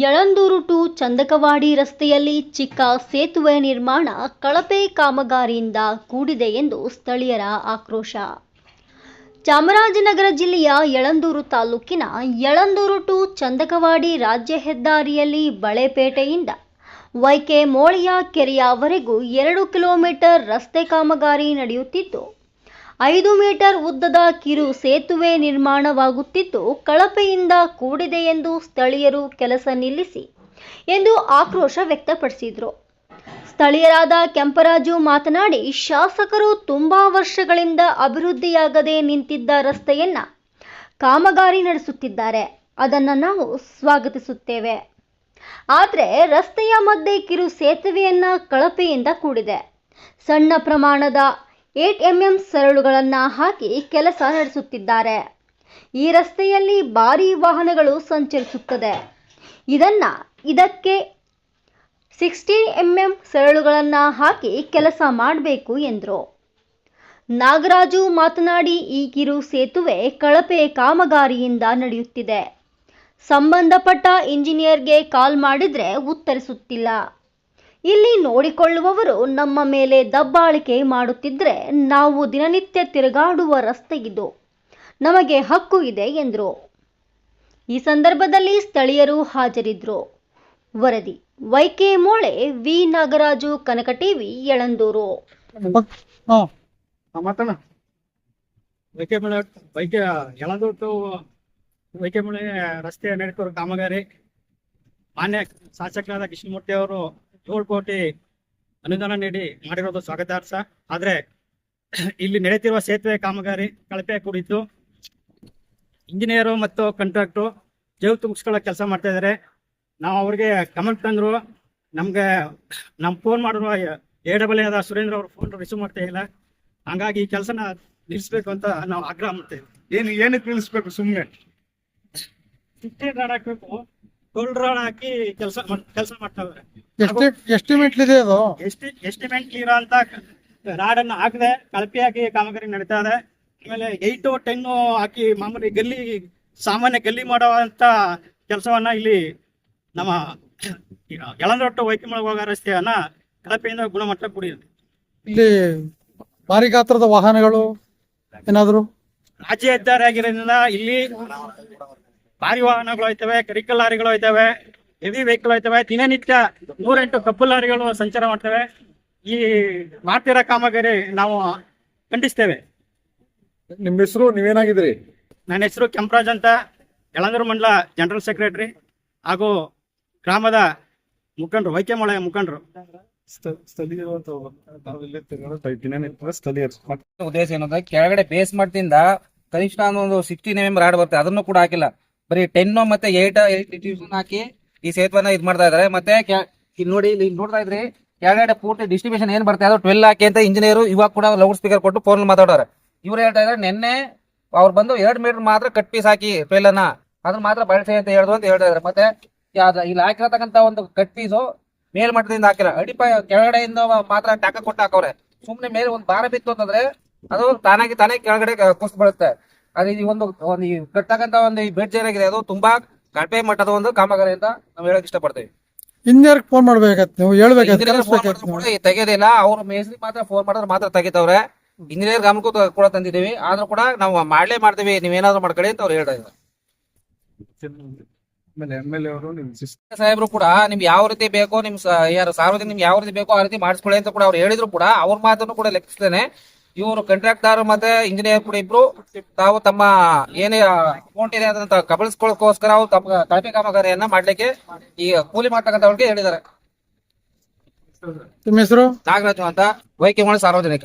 Yelandur to Chandakavadi ರಸ್ತೆಯಲ್ಲಿ ಚಿಕ್ಕ ಸೇತುವೆ ನಿರ್ಮಾಣ ಕಳಪೆ ಕಾಮಗಾರಿಯಿಂದ ಕೂಡಿದೆ ಎಂದು ಸ್ಥಳೀಯರ ಆಕ್ರೋಶ. ಚಾಮರಾಜನಗರ ಜಿಲ್ಲೆಯ ಯಳಂದೂರು ತಾಲೂಕಿನ ಯಳಂದೂರು ಟು ಚಂದಕವಾಡಿ ರಾಜ್ಯ ಹೆದ್ದಾರಿಯಲ್ಲಿ ಬಳೆಪೇಟೆಯಿಂದ ವೈಕೆ ಮೋಳಿಯ ಕೆರೆಯವರೆಗೂ ಎರಡು ಕಿಲೋಮೀಟರ್ ರಸ್ತೆ ಕಾಮಗಾರಿ ನಡೆಯುತ್ತಿದ್ದು ಐದು ಮೀಟರ್ ಉದ್ದದ ಕಿರು ಸೇತುವೆ ನಿರ್ಮಾಣವಾಗುತ್ತಿದ್ದು ಕಳಪೆಯಿಂದ ಕೂಡಿದೆ ಎಂದು ಸ್ಥಳೀಯರು ಕೆಲಸ ನಿಲ್ಲಿಸಿ ಎಂದು ಆಕ್ರೋಶ ವ್ಯಕ್ತಪಡಿಸಿದರು. ಸ್ಥಳೀಯರಾದ ಕೆಂಪರಾಜು ಮಾತನಾಡಿ, ಶಾಸಕರು ತುಂಬಾ ವರ್ಷಗಳಿಂದ ಅಭಿವೃದ್ಧಿಯಾಗದೆ ನಿಂತಿದ್ದ ರಸ್ತೆಯನ್ನ ಕಾಮಗಾರಿ ನಡೆಸುತ್ತಿದ್ದಾರೆ. ಅದನ್ನು ನಾವು ಸ್ವಾಗತಿಸುತ್ತೇವೆ. ಆದರೆ ರಸ್ತೆಯ ಮಧ್ಯೆ ಕಿರು ಸೇತುವೆಯನ್ನ ಕಳಪೆಯಿಂದ ಕೂಡಿದೆ. ಸಣ್ಣ ಪ್ರಮಾಣದ ಏಟ್ ಸರಳುಗಳನ್ನು ಹಾಕಿ ಕೆಲಸ ನಡೆಸುತ್ತಿದ್ದಾರೆ. ಈ ರಸ್ತೆಯಲ್ಲಿ ಭಾರಿ ವಾಹನಗಳು ಸಂಚರಿಸುತ್ತದೆ. ಇದನ್ನು, ಇದಕ್ಕೆ ಸಿಕ್ಸ್ಟೀನ್ ಎಂಎಂ ಸರಳುಗಳನ್ನು ಹಾಕಿ ಕೆಲಸ ಮಾಡಬೇಕು ಎಂದರು. ನಾಗರಾಜು ಮಾತನಾಡಿ, ಈ ಕಿರು ಸೇತುವೆ ಕಳಪೆ ಕಾಮಗಾರಿಯಿಂದ ನಡೆಯುತ್ತಿದೆ. ಸಂಬಂಧಪಟ್ಟ ಇಂಜಿನಿಯರ್ಗೆ ಕಾಲ್ ಮಾಡಿದರೆ ಉತ್ತರಿಸುತ್ತಿಲ್ಲ. ಇಲ್ಲಿ ನೋಡಿಕೊಳ್ಳುವವರು ನಮ್ಮ ಮೇಲೆ ದಬ್ಬಾಳಿಕೆ ಮಾಡುತ್ತಿದ್ದರೆ ನಾವು ದಿನನಿತ್ಯ ತಿರುಗಾಡುವ ರಸ್ತೆಗಿದು ನಮಗೆ ಹಕ್ಕು ಇದೆ ಎಂದರು. ಈ ಸಂದರ್ಭದಲ್ಲಿ ಸ್ಥಳೀಯರು ಹಾಜರಿದ್ದರು ವರದಿ. YK Mole, V. Nagaraju Kanaka TV Yalandur. ರಸ್ತೆ ನಡೆಸುವ ಕಾಮಗಾರಿ. ಮಾನ್ಯ ಶಾಸಕರಾದ ಕೃಷ್ಣಮೂರ್ತಿ ಅವರು ಏಳು ಕೋಟಿ ಅನುದಾನ ನೀಡಿ ಮಾಡಿರೋದು ಸ್ವಾಗತಾರ್ಹ ಆದ್ರೆ ಇಲ್ಲಿ ನಡೆಯುತ್ತಿರುವ ಸೇತುವೆ ಕಾಮಗಾರಿ ಕಳಪೆ ಕುರಿತು ಇಂಜಿನಿಯರು ಮತ್ತು ಕಾಂಟ್ರಾಕ್ಟ್ರು ಜೈವ್ ತುಂಬಿಸ್ಕೊಳ್ಳೋ ಕೆಲಸ ಮಾಡ್ತಾ ಇದ್ದಾರೆ ನಾವು ಅವ್ರಿಗೆ ಕಮೆಂಟ್ ತಂದ್ರು. ನಮ್ಗೆ ನಮ್ ಫೋನ್ ಮಾಡಿರುವ ಎ ಡಬಲ್ ಆದ ಸುರೇಂದ್ರ ಅವ್ರ ಫೋನ್ ರಿಸೀವ್ ಮಾಡ್ತಾ ಇಲ್ಲ. ಹಂಗಾಗಿ ಈ ಕೆಲಸನ ನಿಲ್ಲಿಸ್ಬೇಕು ಅಂತ ನಾವು ಆಗ್ರಹ ಮಾಡ್ತೇವೆ. ಏನು ಏನಕ್ಕೆ ನಿಲ್ಲಿಸ್ಬೇಕು ಸುಮ್ಮನೆ ಸಿಟ್ಟೆ ರಾಡ್ ಹಾಕ್ಬೇಕು ಟೋಲ್ ರಾಡ್ ಹಾಕಿ ಕೆಲಸ ಕೆಲಸ ಮಾಡ್ತಾವ್ರೆ ಎಷ್ಟು ಎಸ್ಟಿಮೇಟ್ ಇದೆ ಅದು? ಎಸ್ಟಿ ಎಸ್ಟಿಮೇಟ್ ಇರೋ ಅಂತ ರಾಡ್ ಅನ್ನ ಹಾಕದೆ ಕಳಪೆ ಹಾಕಿ ಕಾಮಗಾರಿ ನಡೀತಾ ಇದೆ. ಆಮೇಲೆ ಏಟ್ ಟೆನ್ ಹಾಕಿ ಮಾಮೂಲಿ ಗಲ್ಲಿ ಸಾಮಾನ್ಯ ಗಲ್ಲಿ ಮಾಡುವಂತ ಕೆಲಸವನ್ನ ಇಲ್ಲಿ ನಮ್ಮ ಎಳಂದೊಟ್ಟು ವೈಕಿಮಳ ಹೋಗೋ ರಸ್ತೆಯನ್ನ ಕಳಪೆಯಿಂದ ಗುಣಮಟ್ಟ ಕೂಡಿದೆ. ಇಲ್ಲಿ ಭಾರಿ ಗಾತ್ರದ ವಾಹನಗಳು ಏನಾದ್ರು? ರಾಜ್ಯ ಹೆದ್ದಾರಿ ಆಗಿರೋದ್ರಿಂದ ಇಲ್ಲಿ ಭಾರಿ ವಾಹನಗಳು ಹೋಯ್ತವೆ ಕರಿಕಲ್ ಲಾರಿಗಳು ಹೋಯ್ತವೆ ಹೆವಿ ವೆಹಿಕಲ್ ಆಯ್ತವೆ. ದಿನನಿತ್ಯ ನೂರೆಂಟು ಕಪ್ಪು ಲಾರಿಗಳು ಸಂಚಾರ ಮಾಡ್ತವೆ. ಈ ಮಾಡ್ತಿರೋ ಕಾಮಗಾರಿ ನಾವು ಖಂಡಿಸ್ತೇವೆ. ನಿಮ್ಮ ಹೆಸರು ನೀವೇನಾಗಿದ್ರಿ ನನ್ನ ಹೆಸರು ಕೆಂಪರಾಜ್ ಅಂತ. ಯಳಂದೂರು ಮಂಡಲ ಜನರಲ್ ಸೆಕ್ರೆಟರಿ ಹಾಗೂ ಗ್ರಾಮದ ಮುಖಂಡರು ವೈಕ್ಯಮೊಳೆ ಮುಖಂಡರು. ಉದ್ದೇಶ ಏನಂದ್ರೆ ಕೆಳಗಡೆ ಬೇಸ್ ಮಾಡ್ತಿಂದ ಕನಿಷ್ಠ ಒಂದು ಸಿಕ್ಸ್ಟಿ ಎಂ ರಾಡ್ ಬರುತ್ತೆ ಅದನ್ನು ಕೂಡ ಹಾಕಿಲ್ಲ. ಬರೀ ಟೆನ್ ಮತ್ತೆ ಏಟ್ ಏಟ್ ಹಾಕಿ ಈ ಸೇತುವನ್ನ ಇದ್ ಮಾಡ್ತಾ ಇದಾರೆ. ಮತ್ತೆ ಇಲ್ಲಿ ನೋಡಿ ಇಲ್ಲಿ ನೋಡ್ತಾ ಇದ್ರಿ ಕೆಳಗಡೆ ಪೂರ್ತಿ ಡಿಸ್ಟ್ರಿಬ್ಯೂಷನ್ ಏನ್ ಬರ್ತಾ ಇದ್ರು ಟ್ವೆಲ್ ಹಾಕಿ ಅಂತ ಇಂಜಿನಿಯರ್ ಇವಾಗ ಕೂಡ ಲೌಡ್ ಸ್ಪೀಕರ್ ಕೊಟ್ಟು ಫೋನ್ ಮಾತಾಡೋರೆ ಇವ್ರು ಹೇಳ್ತಾ ಇದಾರೆ, ನಿನ್ನೆ ಅವ್ರು ಬಂದು ಎರಡ್ ಮೀಟರ್ ಮಾತ್ರ ಕಟ್ ಪೀಸ್ ಹಾಕಿ ಟ್ವೆಲ್ ಅನ್ನ ಅದನ್ನ ಮಾತ್ರ ಬಳಸಿ ಅಂತ ಹೇಳುದು ಅಂತ ಹೇಳ್ತಾ ಇದಾರೆ. ಮತ್ತೆ ಇಲ್ಲಿ ಹಾಕಿರತಕ್ಕಂತ ಒಂದು ಕಟ್ ಪೀಸು ಮೇಲ್ಮಟ್ಟದಿಂದ ಹಾಕಿಲ್ಲ. ಅಡಿಪಾಯ ಕೆಳಗಡೆಯಿಂದ ಮಾತ್ರ ಟಾಕ ಕೊಟ್ಟು ಹಾಕವ್ರೆ. ಸುಮ್ನೆ ಮೇಲೆ ಒಂದು ಭಾರ ಬಿತ್ತು ಅಂತಂದ್ರೆ ಅದು ತಾನಾಗಿ ತಾನೇ ಕೆಳಗಡೆ ಕುಸ್ ಬೀಳುತ್ತೆ. ಅದೇ ಒಂದು ಒಂದು ಈ ಕಟ್ಟತಕ್ಕಂತ ಒಂದು ಬೆಡ್ ಏನಾಗಿದೆ, ಅದು ತುಂಬಾ ಕಳಪೆ ಮಟ್ಟದ ಒಂದು ಕಾಮಗಾರಿ ಅಂತ ನಾವು ಹೇಳಕ್ ಇಷ್ಟಪಡ್ತೇವೆ. ಇನ್ಯಾರಿಗೆ ಫೋನ್ ಮಾಡ್ಬೇಕಾತ್ ನೀವು? ಹೇಳ್ಬೇಕಾತ್ ತೆಗೆದಿಲ್ಲ. ಅವ್ರು ಮೇಸ್ತ್ರಿ ಮಾತ್ರ ಫೋನ್ ಮಾಡಿದ್ರೆ ಮಾತ್ರ ತೆಗಿತವ್ರೆ. ಇಂಜಿನಿಯರ್ ಗಮನಕ್ಕೂ ಕೂಡ ತಂದಿದ್ದೀವಿ. ಆದ್ರೂ ಕೂಡ ನಾವು ಮಾಡ್ಲೇ ಮಾಡ್ತೀವಿ. ನೀವೇನಾದ್ರೂ ಮಾಡ್ಕೊಳ್ಳಿ ಅಂತ ಅವ್ರು ಹೇಳ್ತಾ ಇದ್ದಾರೆ. ಸಾಹೇಬ್ರು ಕೂಡ ನಿಮ್ಗೆ ಯಾವ ರೀತಿ ಬೇಕೋ ನಿಮ್ ಯಾರು ಸಾರ್ವಜನಿಕ ನಿಮ್ಗೆ ಯಾವ ರೀತಿ ಬೇಕೋ ಆ ರೀತಿ ಮಾಡಿಸ್ಕೊಳ್ಳಿ ಅಂತ ಕೂಡ ಅವ್ರು ಹೇಳಿದ್ರು ಕೂಡ. ಅವ್ರ ಮಾತನ್ನು ಕೂಡ ಲೆಕ್ಕಿಸ್ತೇನೆ ಇವರು ಕಂಟ್ರಾಕ್ಟರ್ ಮತ್ತೆ ಇಂಜಿನಿಯರ್ ಕೂಡ ಇಬ್ರು. ತಾವು ತಮ್ಮ ಏನೇ ಅಕೌಂಟ್ ಇದೆ ಅಂತ ಕಬಳಿಸ್ಕೊಳ್ಳೋಕೋಸ್ಕರ ಅವ್ರು ತಮ್ಮ ಕಳಪೆ ಕಾಮಗಾರಿಯನ್ನ ಮಾಡ್ಲಿಕ್ಕೆ ಈ ಕೂಲಿ ಮಾಡ್ತಕ್ಕಂಥವ್ರಿಗೆ ಹೇಳಿದ್ದಾರೆ. ನಿಮ್ಮ ಹೆಸರು? ನಾಗರಾಜು ಅಂತ. ವೈಕೆ ಸಾರ್ವಜನಿಕ.